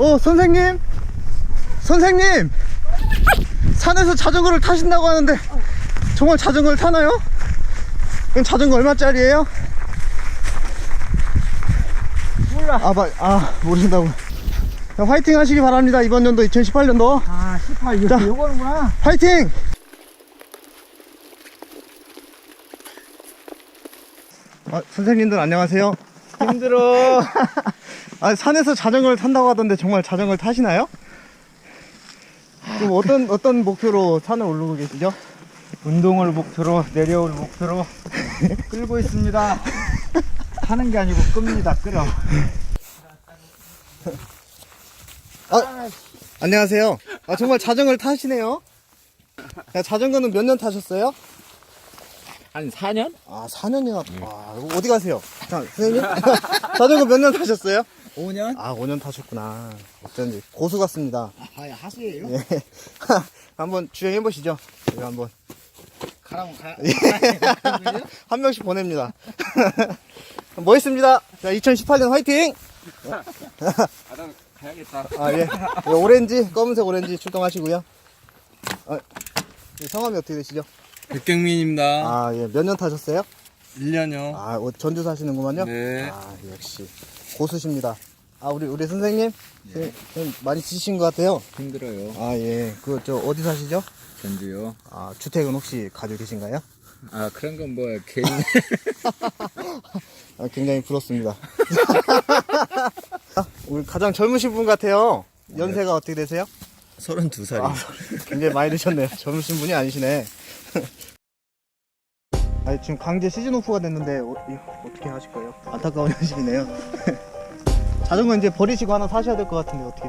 어, 선생님? 선생님! 산에서 자전거를 타신다고 하는데, 정말 자전거를 타나요? 그럼 자전거 얼마짜리예요? 몰라. 아, 마, 아, 모르신다고. 자, 화이팅 하시기 바랍니다. 이번 연도 2018년도. 아, 18, 자. 이거, 요거는구나. 화이팅! 아, 선생님들 안녕하세요. 힘들어. 아, 산에서 자전거를 탄다고 하던데 정말 자전거를 타시나요? 그럼 어떤 어떤 목표로 산을 오르고 계시죠? 운동을 목표로, 내려올 목표로 끌고 있습니다. 하는 게 아니고 끕니다, 끌어. 아, 안녕하세요. 아, 정말 자전거를 타시네요. 야, 자전거는 몇 년 타셨어요? 한 4년? 아, 4년이나. 아, 어디 가세요? 자, 선생님? 자전거 몇 년 타셨어요? 5년? 아, 5년 타셨구나. 어쩐지 고수 같습니다. 아, 하수예요? 예. 한번 주행해 보시죠. 제가 한번 가라면 가. 한 명씩 보냅니다. 멋있습니다. 자, 2018년 화이팅! 아, 나 가야겠다. 아, 예. 예, 오렌지, 검은색 오렌지 출동하시고요. 아, 이 성함이 어떻게 되시죠? 백경민입니다. 아, 예. 몇 년 타셨어요? 1년요. 아, 어, 전주 사시는구만요? 네. 아, 역시. 고수십니다. 아, 우리, 우리 선생님? 선생님 많이 지치신 것 같아요. 힘들어요. 아, 예. 그, 저, 어디 사시죠? 전주요. 아, 주택은 혹시 가지고 계신가요? 아, 그런 건 뭐, 괜히. 아, 굉장히 부럽습니다. 아, 우리 가장 젊으신 분 같아요. 연세가 어떻게 되세요? 32살이요. 아, 굉장히 많이 드셨네요. 젊으신 분이 아니시네. 아니, 지금 강제 시즌 오프가 됐는데 어, 어떻게 하실 거예요? 안타까운 현실이네요. 자전거 이제 버리시고 하나 사셔야 될 것 같은데 어떻게